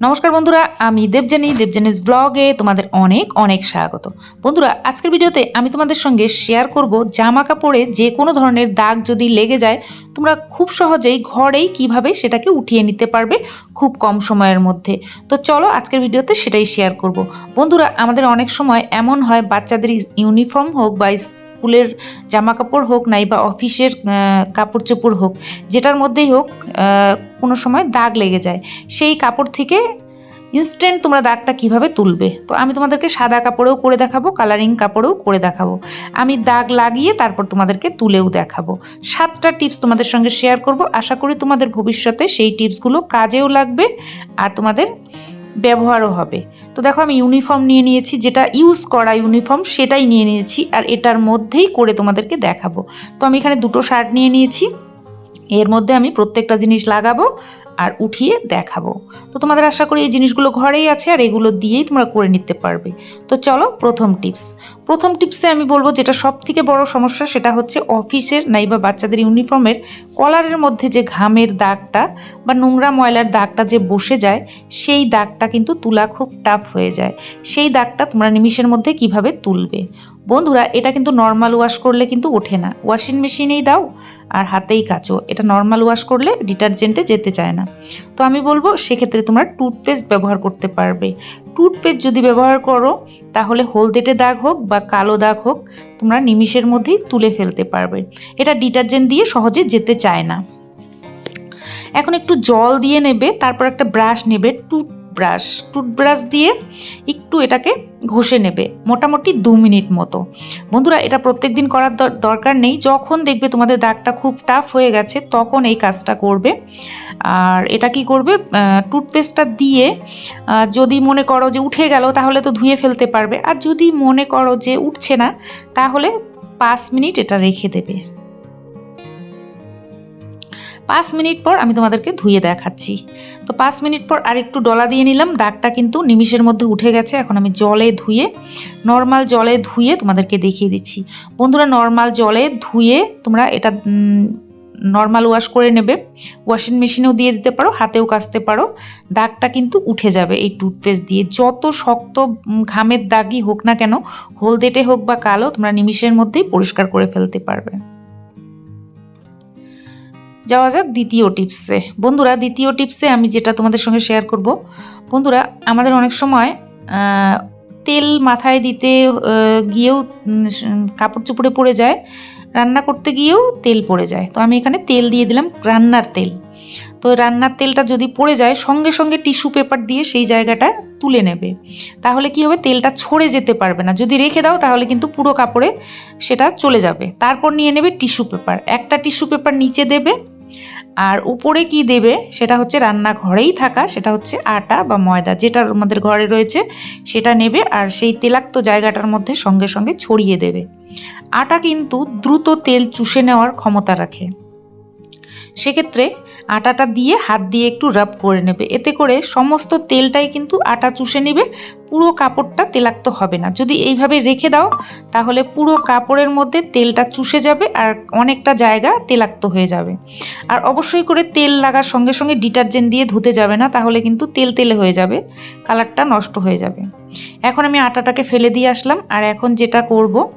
নমস্কার বন্ধুরা, আমি দেবজানি দেবজানিস ব্লগে তোমাদের অনেক অনেক স্বাগত। বন্ধুরা, আজকের ভিডিওতে আমি তোমাদের সঙ্গে শেয়ার করব জামা কাপড়ে যে কোনো ধরনের দাগ যদি লেগে যায়, তোমরা খুব সহজেই ঘরেই কীভাবে সেটাকে উঠিয়ে নিতে পারবে খুব কম সময়ের মধ্যে। তো চলো আজকের ভিডিওতে সেটাই শেয়ার করব। বন্ধুরা, আমাদের অনেক সময় এমন হয়, বাচ্চাদের ইউনিফর্ম হোক বা স্কুলের জামা কাপড় হোক নাই বা অফিসের কাপড় চোপড় হোক, যেটার মধ্যেই হোক কোনো সময় দাগ লেগে যায়, সেই কাপড় থেকে ইনস্ট্যান্ট তোমরা দাগটা কীভাবে তুলবে? তো আমি তোমাদেরকে সাদা কাপড়েও করে দেখাবো কালারিং কাপড়েও করে দেখাবো। আমি দাগ লাগিয়ে তারপর তোমাদেরকে তুলেও দেখাবো। সাতটা টিপস তোমাদের সঙ্গে শেয়ার করব। আশা করি তোমাদের ভবিষ্যতে সেই টিপসগুলো কাজেও লাগবে আর তোমাদের ব্যবহারও হবে। তো দেখো আমি ইউনিফর্ম নিয়ে নিয়েছি, যেটা ইউজ করা ইউনিফর্ম সেটাই নিয়ে নিয়েছি আর এটার মধ্যেই করে তোমাদেরকে দেখাবো। তো আমি এখানে দুটো শার্ট নিয়ে নিয়েছি। এর মধ্যে আমি প্রত্যেকটা জিনিস লাগাবো আর উঠিয়ে দেখাবো। তো তোমাদের আশা করি এই জিনিসগুলো ঘরেই আছে আর এগুলো দিয়েই তোমরা করে নিতে পারবে। তো চলো প্রথম টিপস। প্রথম টিপসে আমি বলব যেটা সব থেকে বড় সমস্যা সেটা হচ্ছে অফিসের নাইবা বাচ্চাদের ইউনিফর্মের কলারের মধ্যে যে ঘামের দাগটা বা নোংরা ময়লার দাগটা যে বসে যায়, সেই দাগটা কিন্তু তোলা খুব টাফ হয়ে যায়। সেই দাগটা তোমরা নিমিষের মধ্যে কীভাবে তুলবে? বন্ধুরা, এটা কিন্তু নর্মাল ওয়াশ করলে কিন্তু ওঠে না। ওয়াশিং মেশিনেই দাও আর হাতেই কাচো। এটা নর্মাল ওয়াশ করলে ডিটারজেন্টে যেতে চায় না। তো আমি বলব সেক্ষেত্রে তোমরা টুথপেস্ট ব্যবহার করতে পারবে। টুথপেস্ট যদি ব্যবহার করো, তাহলে হলদেটে দাগ হোক বা কালো দাগ হোক, তোমরা নিমিষের মধ্যেই তুলে ফেলতে পারবে। এটা ডিটারজেন্ট দিয়ে সহজে যেতে চায় না। এখন একটু জল দিয়ে নেবে, তারপর একটা ব্রাশ নেবে টুথ ব্রাশ টুথব্রাশ দিয়ে একটু এটাকে ঘষে নেবে, মোটামুটি দু মিনিট মতো। বন্ধুরা, এটা প্রত্যেক দিন করার দর- দরকার নেই। যখন দেখবে তোমাদের দাগটা খুব টাফ হয়ে গেছে, তখন এই কাজটা করবে। আর এটা কি করবে? টুথপেস্টটা দিয়ে যদি মনে করো যে উঠে গেল, তাহলে তো ধুয়ে ফেলতে পারবে। আর যদি মনে করো যে উঠছে না, তাহলে পাঁচ মিনিট এটা রেখে দেবে। পাঁচ মিনিট পর আমি তোমাদেরকে ধুয়ে দেখাচ্ছি। তো পাঁচ মিনিট পর আর একটু ডলা দিয়ে নিলাম। দাগটা কিন্তু নিমিষের মধ্যে উঠে গেছে। এখন আমি জলে ধুয়ে, নর্মাল জলে ধুয়ে তোমাদেরকে দেখিয়ে দিচ্ছি। বন্ধুরা, নর্মাল জলে ধুয়ে তোমরা এটা নর্মাল ওয়াশ করে নেবে। ওয়াশিং মেশিনেও দিয়ে দিতে পারো, হাতেও কাচতে পারো। দাগটা কিন্তু উঠে যাবে এই টুথপেস্ট দিয়ে। যত শক্ত ঘামের দাগই হোক না কেন, হলদেটে হোক বা কালো, তোমরা নিমিষের মধ্যেই পরিষ্কার করে ফেলতে পারবে। যাওয়া যাক দ্বিতীয় টিপসে। বন্ধুরা, দ্বিতীয় টিপসে আমি যেটা তোমাদের সঙ্গে শেয়ার করব। বন্ধুরা, আমাদের অনেক সময় তেল মাথায় দিতে গিয়েও কাপড় চোপড়ে পড়ে যায়, রান্না করতে গিয়েও তেল পড়ে যায়। তো আমি এখানে তেল দিয়ে দিলাম রান্নার তেল। তো রান্নার তেলটা যদি পড়ে যায়, সঙ্গে সঙ্গে টিস্যু পেপার দিয়ে সেই জায়গাটা তুলে নেবে। তাহলে কি হবে? তেলটা ছড়ে যেতে পারবে না। যদি রেখে দাও, তাহলে কিন্তু পুরো কাপড়ে সেটা চলে যাবে। তারপর নিয়ে নেবে টিস্যু পেপার। একটা টিস্যু পেপার নিচে দেবে আর উপরে কি দেবে? সেটা হচ্ছে রান্নাঘরেই থাকা, সেটা হচ্ছে আটা বা ময়দা, যেটা আমাদের ঘরে রয়েছে, সেটা নেবে আর সেই তেলাক্ত জায়গাটার মধ্যে সঙ্গে সঙ্গে ছড়িয়ে দেবে। আটা কিন্তু দ্রুত তেল চুষে নেওয়ার ক্ষমতা রাখে। সেক্ষেত্রে আটাটা দিয়ে হাত দিয়ে একটু রাব করে নেবে। এতে করে সমস্ত তেলটাই কিন্তু আটা চুষে নেবে। পুরো কাপড়টা তেলাক্ত হবে না। যদি এইভাবে রেখে দাও, তাহলে পুরো কাপড়ের মধ্যে তেলটা চুষে যাবে আর অনেকটা জায়গা তেলাক্ত হয়ে যাবে। আর অবশ্যই করে তেল লাগার সঙ্গে সঙ্গে ডিটারজেন্ট দিয়ে ধুতে যাবে না, তাহলে কিন্তু তেল তেলে হয়ে যাবে। কালারটা নষ্ট হয়ে যাবে। এখন আমি আটাটাকে ফেলে দিয়ে আসলাম। আর এখন যেটা করব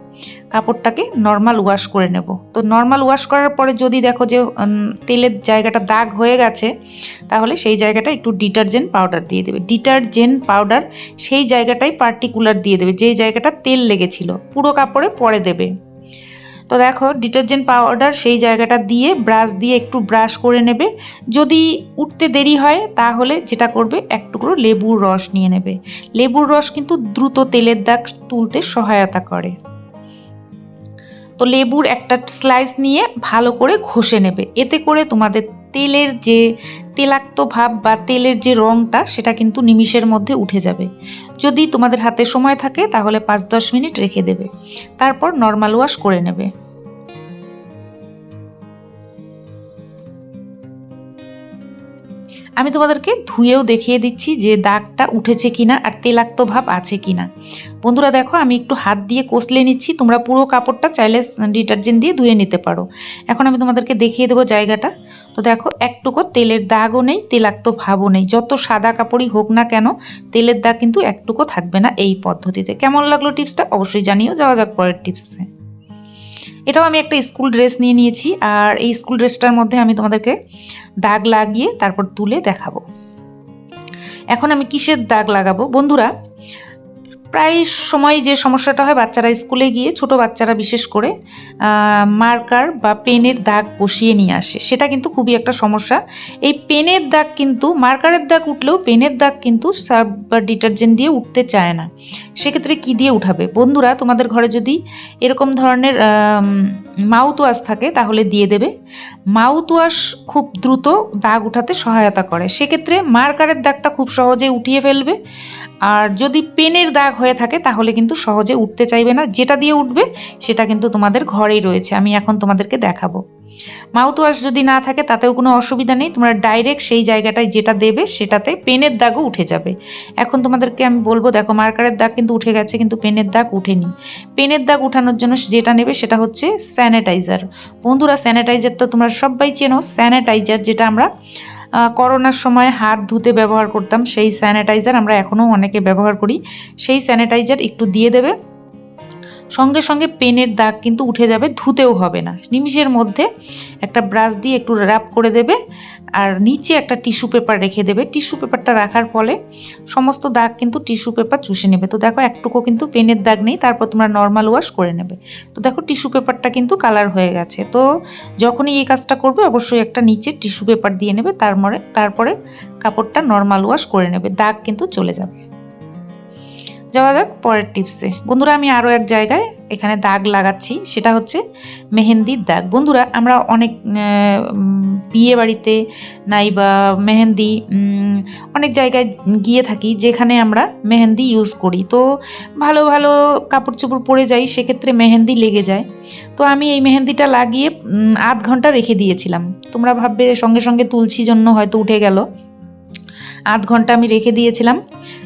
কাপড়টাকে নর্মাল ওয়াশ করে নেব। তো নর্মাল ওয়াশ করার পরে যদি দেখো যে তেলের জায়গাটা দাগ হয়ে গেছে, তাহলে সেই জায়গাটা একটু ডিটারজেন্ট পাউডার দিয়ে দেবে। ডিটারজেন্ট পাউডার সেই জায়গাটাই পার্টিকুলার দিয়ে দেবে, যেই জায়গাটা তেল লেগেছিল, পুরো কাপড়ে পরে দেবে। তো দেখো ডিটারজেন্ট পাউডার সেই জায়গাটা দিয়ে ব্রাশ দিয়ে একটু ব্রাশ করে নেবে। যদি উঠতে দেরি হয়, তাহলে যেটা করবে, এক টুকরো লেবুর রস নিয়ে নেবে। লেবুর রস কিন্তু দ্রুত তেলের দাগ তুলতে সহায়তা করে। তো লেবুর একটা স্লাইস নিয়ে ভালো করে ঘষে নেবে। এতে করে তোমাদের তেলের যে তেলাক্ত ভাব বা তেলের যে রঙটা সেটা কিন্তু নিমিষের মধ্যে উঠে যাবে। যদি তোমাদের হাতে সময় থাকে, তাহলে পাঁচ দশ মিনিট রেখে দেবে। তারপর নর্মাল ওয়াশ করে নেবে। আমি তোমাদেরকে ধুয়েও দেখিয়ে দিচ্ছি যে দাগটা উঠেছে কিনা আর তেলাক্ত ভাব আছে কিনা। বন্ধুরা দেখো, আমি একটু হাত দিয়ে কষলে নিচ্ছি, তোমরা পুরো কাপড়টা চাইলে ডিটারজেন্ট দিয়ে ধুয়ে নিতে পারো। এখন আমি তোমাদেরকে দেখিয়ে দেবো জায়গাটা। তো দেখো, একটুকু তেলের দাগও নেই, তেলাক্ত ভাবও নেই। যত সাদা কাপড়ই হোক না কেন, তেলের দাগ কিন্তু একটুকু থাকবে না এই পদ্ধতিতে। কেমন লাগল টিপসটা অবশ্যই জানিও। যাওয়া যাক পরের টিপসে। এটাও আমি একটা স্কুল ড্রেস নিয়ে নিয়েছি, আর এই স্কুল ড্রেসটার মধ্যে আমি তোমাদেরকে দাগ লাগিয়ে তারপর তুলে দেখাবো। এখন আমি কিসের দাগ লাগাবো? বন্ধুরা প্রায় সময় যে সমস্যাটা হয়, বাচ্চারা স্কুলে গিয়ে ছোট বাচ্চারা বিশেষ করে মার্কার বা পেনের দাগ বসিয়ে নিয়ে আসে। সেটা কিন্তু খুবই একটা সমস্যা। এই পেনের দাগ কিন্তু, মার্কারের দাগ উঠলেও পেনের দাগ কিন্তু সার্ফ বা ডিটারজেন্ট দিয়ে উঠতে চায় না। সেক্ষেত্রে কি দিয়ে উঠাবে? বন্ধুরা, তোমাদের ঘরে যদি এরকম ধরনের মাউথ ওয়াশ থাকে, তাহলে দিয়ে দেবে। মাউথ ওয়াশ খুব দ্রুত দাগ উঠাতে সহায়তা করে। সেক্ষেত্রে মার্কারের দাগটা খুব সহজে উঠিয়ে ফেলবে। আর যদি পেনের দাগ হয়ে থাকে, তাহলে কিন্তু সহজে উঠতে চাইবে না। যেটা দিয়ে উঠবে, সেটা কিন্তু তোমাদের ঘরেই রয়েছে। আমি এখন তোমাদেরকে দেখাবো। মাউথ ওয়াশ যদি না থাকে, তাতেও কোনো অসুবিধা নেই। তোমরা ডাইরেক্ট সেই জায়গাটায় যেটা দেবে, সেটাতে পেনের দাগও উঠে যাবে। এখন তোমাদেরকে আমি বলব, দেখো মার্কারের দাগ কিন্তু উঠে গেছে, কিন্তু পেনের দাগ উঠেনি। পেনের দাগ উঠানোর জন্য যেটা নেবে, সেটা হচ্ছে স্যানিটাইজার। বন্ধুরা, স্যানিটাইজার তো তোমরা সবাই চেনো। স্যানিটাইজার যেটা আমরা করোনার সময় হাত ধুতে ব্যবহার করতাম, সেই স্যানিটাইজার আমরা এখনও অনেকে ব্যবহার করি। সেই স্যানিটাইজার একটু দিয়ে দেবে। সঙ্গে সঙ্গে পেনের দাগ কিন্তু উঠে যাবে, ধুতেও হবে না। নিমিষের মধ্যে একটা ব্রাশ দিয়ে একটু র্যাপ করে দেবে আর নিচে একটা টিস্যু পেপার রেখে দেবে। টিস্যু পেপারটা রাখার ফলে সমস্ত দাগ কিন্তু টিস্যু পেপার চুষে নেবে। তো দেখো একটুকু কিন্তু পেনের দাগ নেই, তারপর তোমরা নর্মাল ওয়াশ করে নেবে। তো দেখো টিস্যু পেপারটা কিন্তু কালার হয়ে গেছে। তো যখনই এই কাজটা করবে, অবশ্যই একটা নিচে টিস্যু পেপার দিয়ে নেবে তারপরে তারপরে কাপড়টা নর্মাল ওয়াশ করে নেবে। দাগ কিন্তু চলে যাবে। যাওয়া যাক পরের টিপসে বন্ধুরা, আমি আরও এক জায়গায় এখানে দাগ লাগাচ্ছি, সেটা হচ্ছে মেহেন্দির দাগ। বন্ধুরা, আমরা অনেক বিয়ে বাড়িতে নাই বা মেহেন্দি অনেক জায়গায় গিয়ে থাকি যেখানে আমরা মেহেন্দি ইউজ করি। তো ভালো ভালো কাপড় চোপড় পরে যাই, সেক্ষেত্রে মেহেন্দি লেগে যায়। তো আমি এই মেহেন্দিটা লাগিয়ে আধ ঘণ্টা রেখে দিয়েছিলাম। তোমরা ভাববে সঙ্গে সঙ্গে তুলছি জন্য হয়তো উঠে গেল। আধ ঘণ্টা আমি রেখে দিয়েছিলাম।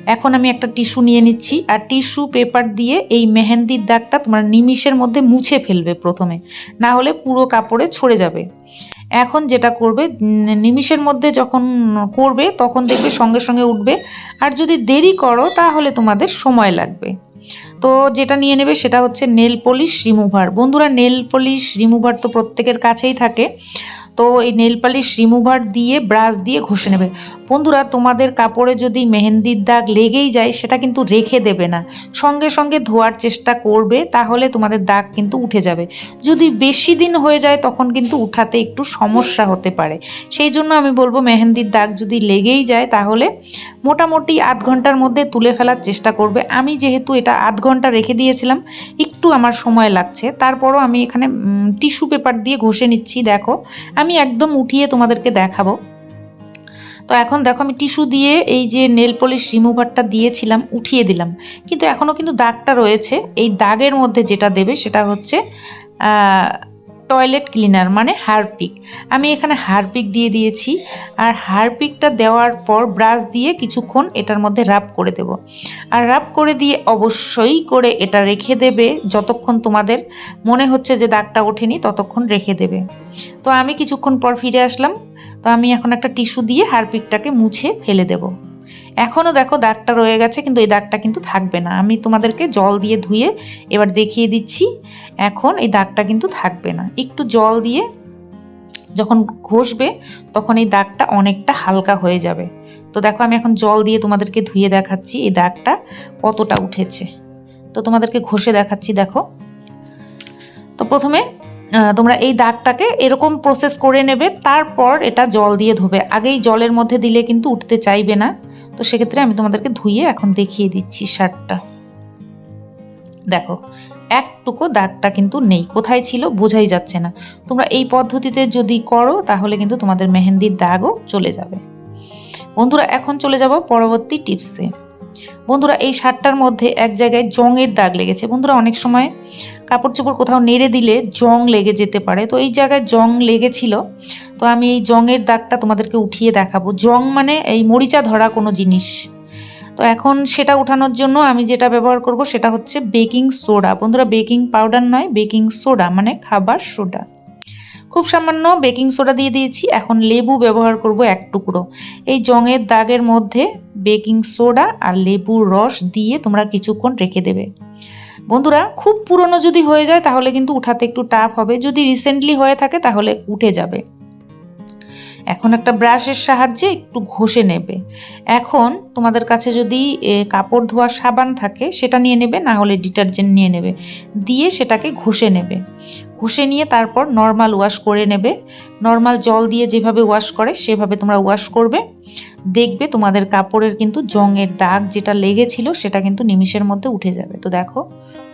এখন আমি একটা টিস্যু নিয়ে নিচ্ছি আর টিস্যু পেপার দিয়ে এই মেহেন্দির দাগটা তোমার নিমিষের মধ্যে মুছে ফেলবে প্রথমে, না হলে পুরো কাপড়ে ছড়ে যাবে। এখন যেটা করবে নিমিষের মধ্যে যখন করবে তখন দেখবে সঙ্গে সঙ্গে উঠবে। আর যদি দেরি করো তাহলে তোমাদের সময় লাগবে। তো যেটা নিয়ে নেবে সেটা হচ্ছে নেল পলিশ রিমুভার। বন্ধুরা, নেল পলিশ রিমুভার তো প্রত্যেকের কাছেই থাকে। তো এই নেল পালিশ রিমুভার দিয়ে ব্রাশ দিয়ে ঘষে নেবে। বন্ধুরা, তোমাদের কাপড়ে যদি মেহেন্দির দাগ লেগেই যায়, সেটা কিন্তু রেখে দেবে না। সঙ্গে সঙ্গে ধোয়ার চেষ্টা করবে, তাহলে তোমাদের দাগ কিন্তু উঠে যাবে। যদি বেশি দিন হয়ে যায়, তখন কিন্তু উঠাতে একটু সমস্যা হতে পারে। সেই জন্য আমি বলব, মেহেন্দির দাগ যদি লেগেই যায়, তাহলে মোটামুটি আধ ঘণ্টার মধ্যে তুলে ফেলার চেষ্টা করবে। আমি যেহেতু এটা আধ ঘণ্টা রেখে দিয়েছিলাম, একটু আমার সময় লাগছে। তারপরও আমি এখানে টিস্যু পেপার দিয়ে ঘষে নিচ্ছি, দেখো। আমি একদম উঠিয়ে তোমাদেরকে দেখাবো। তো এখন দেখো আমি টিস্যু দিয়ে এই যে নেল পলিশ রিমুভারটা দিয়েছিলাম, উঠিয়ে দিলাম। কিন্তু এখনও কিন্তু দাগটা রয়েছে। এই দাগের মধ্যে যেটা দেবে সেটা হচ্ছে টয়লেট ক্লিনার মানে হারপিক। আমি এখানে হারপিক দিয়ে দিয়েছি। আর হারপিকটা দেওয়ার পর ব্রাশ দিয়ে কিছুক্ষণ এটার মধ্যে রাব করে দেব। আর রাব করে দিয়ে অবশ্যই করে এটা রেখে দেবে যতক্ষণ তোমাদের মনে হচ্ছে যে দাগটা ওঠেনি ততক্ষণ রেখে দেবে। তো আমি কিছুক্ষণ পর ফিরে আসলাম। তো আমি এখন একটা টিস্যু দিয়ে হারপিকটাকে মুছে ফেলে দেবো। এখনও দেখো দাগটা রয়ে গেছে, কিন্তু এই দাগটা কিন্তু থাকবে না। আমি তোমাদেরকে জল দিয়ে ধুয়ে এবার দেখিয়ে দিচ্ছি, এখন এই দাগটা কিন্তু থাকবে না। একটু জল দিয়ে যখন ঘষবে, তখন এই দাগটা অনেকটা হালকা হয়ে যাবে। তো দেখো আমি এখন জল দিয়ে তোমাদেরকে ধুয়ে দেখাচ্ছি এই দাগটা কতটা উঠেছে। তো তোমাদেরকে ঘষে দেখাচ্ছি, দেখো। তো প্রথমে তোমরা এই দাগটাকে এরকম প্রসেস করে নেবে, তারপর এটা জল দিয়ে ধোবে। আগেই জলের মধ্যে দিলে কিন্তু উঠতে চাইবে না। তো সেক্ষেত্রে আমি তোমাদেরকে ধুয়ে এখন দেখিয়ে দিচ্ছি শার্টটা। দেখো, একটুকু দাগটা কিন্তু নেই, কোথায় ছিল বোঝাই যাচ্ছে না। তোমরা এই পদ্ধতিতে যদি করো, তাহলে কিন্তু তোমাদের মেহেন্দির দাগও চলে যাবে। বন্ধুরা, এখন চলে যাব পরবর্তী টিপসে। বন্ধুরা, এই শার্টটার মধ্যে এক জায়গায় জংয়ের দাগ লেগেছে। বন্ধুরা, অনেক সময় কাপড় চোপড় কোথাও নেড়ে দিলে জং লেগে যেতে পারে। তো এই জায়গায় জং লেগেছিল তো আমি এই জংয়ের দাগটা তোমাদেরকে উঠিয়ে দেখাবো। জং মানে এই মরিচা ধরা কোনো জিনিস। তো এখন সেটা উঠানোর জন্য আমি যেটা ব্যবহার করব সেটা হচ্ছে বেকিং সোডা। বন্ধুরা, বেকিং পাউডার নয়, বেকিং সোডা মানে খাবার সোডা। খুব সামান্য বেকিং সোডা দিয়ে দিয়েছি। এখন লেবু ব্যবহার করব এক টুকরো। এই জঙের দাগের মধ্যে বেকিং সোডা আর লেবুর রস দিয়ে তোমরা কিছুক্ষণ রেখে দেবে। বন্ধুরা, খুব পুরনো যদি হয়ে যায় তাহলে কিন্তু উঠাতে একটু টাফ হবে। যদি রিসেন্টলি হয়ে থাকে তাহলে উঠে যাবে। এখন একটা ব্রাশের সাহায্যে একটু ঘষে নেবে। এখন তোমাদের কাছে যদি কাপড় ধোয়া সাবান থাকে, সেটা নিয়ে নেবে, না হলে ডিটারজেন্ট নিয়ে নেবে। দিয়ে সেটাকে ঘষে নেবে। ঘষে নিয়ে তারপর নর্মাল ওয়াশ করে নেবে। নর্মাল জল দিয়ে যেভাবে ওয়াশ করে, সেভাবে তোমরা ওয়াশ করবে। দেখবে তোমাদের কাপড়ের কিন্তু জংয়ের দাগ যেটা লেগেছিল, সেটা কিন্তু নিমিষের মধ্যে উঠে যাবে। তো দেখো,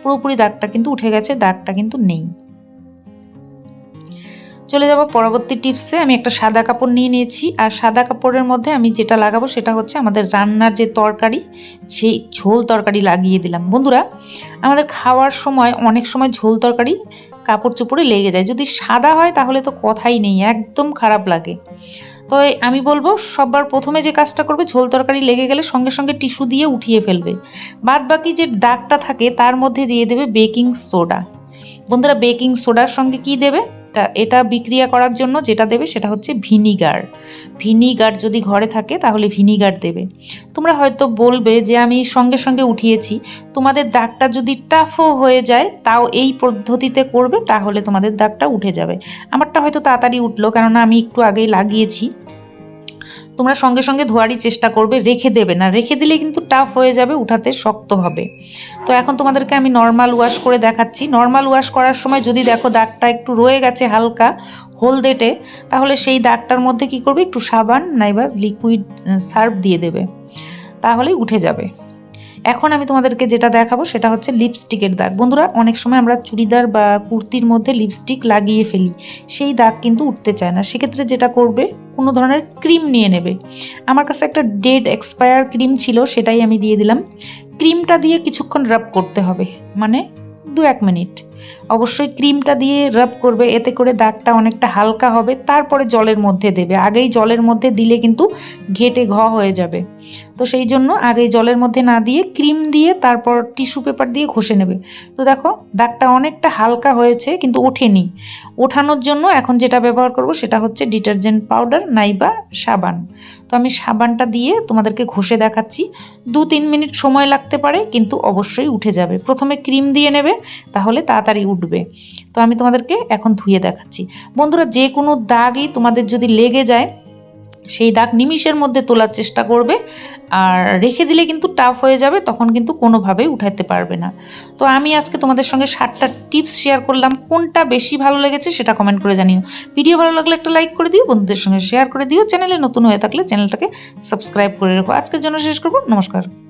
পুরোপুরি দাগটা কিন্তু উঠে গেছে, দাগটা কিন্তু নেই। চলে যাব। পরবর্তী টিপসে আমি একটা সাদা কাপড় নিয়ে নিয়েছি। আর সাদা কাপড়ের মধ্যে আমি যেটা লাগাবো সেটা হচ্ছে আমাদের রান্নার যে তরকারি, সেই ঝোল তরকারি লাগিয়ে দিলাম। বন্ধুরা, আমাদের খাওয়ার সময় অনেক সময় ঝোল তরকারি কাপড় চোপড়ে লেগে যায়। যদি সাদা হয় তাহলে তো কথাই নেই, একদম খারাপ লাগে। তো আমি বলব, সবার প্রথমে যে কাজটা করবে, ঝোল তরকারি লেগে গেলে সঙ্গে সঙ্গে টিস্যু দিয়ে উঠিয়ে ফেলবে। বাদ বাকি যে দাগটা থাকে তার মধ্যে দিয়ে দেবে বেকিং সোডা। বন্ধুরা, বেকিং সোডার সঙ্গে কি দেবে? এটা বিক্রিয়া করার জন্য যেটা দেবে সেটা হচ্ছে ভিনিগার। ভিনিগার যদি ঘরে থাকে তাহলে ভিনিগার দেবে। তোমরা হয়তো বলবে যে আমি সঙ্গে সঙ্গে উঠিয়েছি, তোমাদের দাগটা যদি টাফও হয়ে যায়, তাও এই পদ্ধতিতে করবে, তাহলে তোমাদের দাগটা উঠে যাবে। আমারটা হয়তো তাড়াতাড়ি উঠল, কেননা আমি একটু আগেই লাগিয়েছি। তোমরা সঙ্গে সঙ্গে ধোয়ারই চেষ্টা করবে, রেখে দেবে না। রেখে দিলে কিন্তু টাফ হয়ে যাবে, উঠাতে শক্ত হবে। তো এখন তোমাদেরকে আমি নর্মাল ওয়াশ করে দেখাচ্ছি। নর্মাল ওয়াশ করার সময় যদি দেখো দাগটা একটু রয়ে গেছে হালকা, হলদেটে, তাহলে সেই দাগটার মধ্যে কি করবে? একটু সাবান, নাইবা লিকুইড সার্ভ দিয়ে দেবে। তাহলেই উঠে যাবে। এখন আমি তোমাদেরকে যেটা দেখাবো সেটা হচ্ছে লিপস্টিকের দাগ। বন্ধুরা, অনেক সময় আমরা চুড়িদার বা কুর্তির মধ্যে লিপস্টিক লাগিয়ে ফেলি, সেই দাগ কিন্তু উঠতে চায় না। সেক্ষেত্রে যেটা করবে, কোনো ধরনের ক্রিম নিয়ে নেবে। আমার কাছে একটা ডেড এক্সপায়ার ক্রিম ছিল, সেটাই আমি দিয়ে দিলাম। ক্রিমটা দিয়ে কিছুক্ষণ রাব করতে হবে মানে দু এক মিনিট অবশ্যই ক্রিমটা দিয়ে রাব করবে, এতে করে দাগটা অনেকটা হালকা হবে, তারপরে জলের মধ্যে দেবে। আগেই জলের মধ্যে দিলে কিন্তু ঘেটে ঘ হয়ে যাবে। তো সেই জন্য আগেই জলের মধ্যে না দিয়ে ক্রিম দিয়ে তারপর টিস্যু পেপার দিয়ে ঘষে নেবে। তো দেখো, দাগটা অনেকটা হালকা হয়েছে, কিন্তু ওঠেনি। ওঠানোর জন্য এখন যেটা ব্যবহার করব সেটা হচ্ছে ডিটারজেন্ট পাউডার, নাইবা সাবান। তো আমি সাবানটা দিয়ে তোমাদেরকে ঘষে দেখাচ্ছি। দু তিন মিনিট সময় লাগতে পারে, কিন্তু অবশ্যই উঠে যাবে। প্রথমে ক্রিম দিয়ে নেবে, তাহলে তাড়াতাড়ি উঠবে। তো আমি তোমাদেরকে এখন ধুয়ে দেখাচ্ছি। বন্ধুরা, যে কোনো দাগই তোমাদের যদি লেগে যায়, সেই দাগ নিমিষের মধ্যে তোলার চেষ্টা করবে আর রেখে দিলে কিন্তু টাফ হয়ে যাবে, তখন কিন্তু কোনোভাবেই উঠাতে পারবে না। তো আমি আজকে তোমাদের সঙ্গে সাতটা টিপস শেয়ার করলাম, কোনটা বেশি ভালো লেগেছে সেটা কমেন্ট করে জানিও। ভিডিও ভালো লাগলে একটা লাইক করে দিও, বন্ধুদের সঙ্গে শেয়ার করে দিও। চ্যানেলে নতুন হয়ে থাকলে চ্যানেলটাকে সাবস্ক্রাইব করে রেখো। আজকের জন্য শেষ করব। নমস্কার।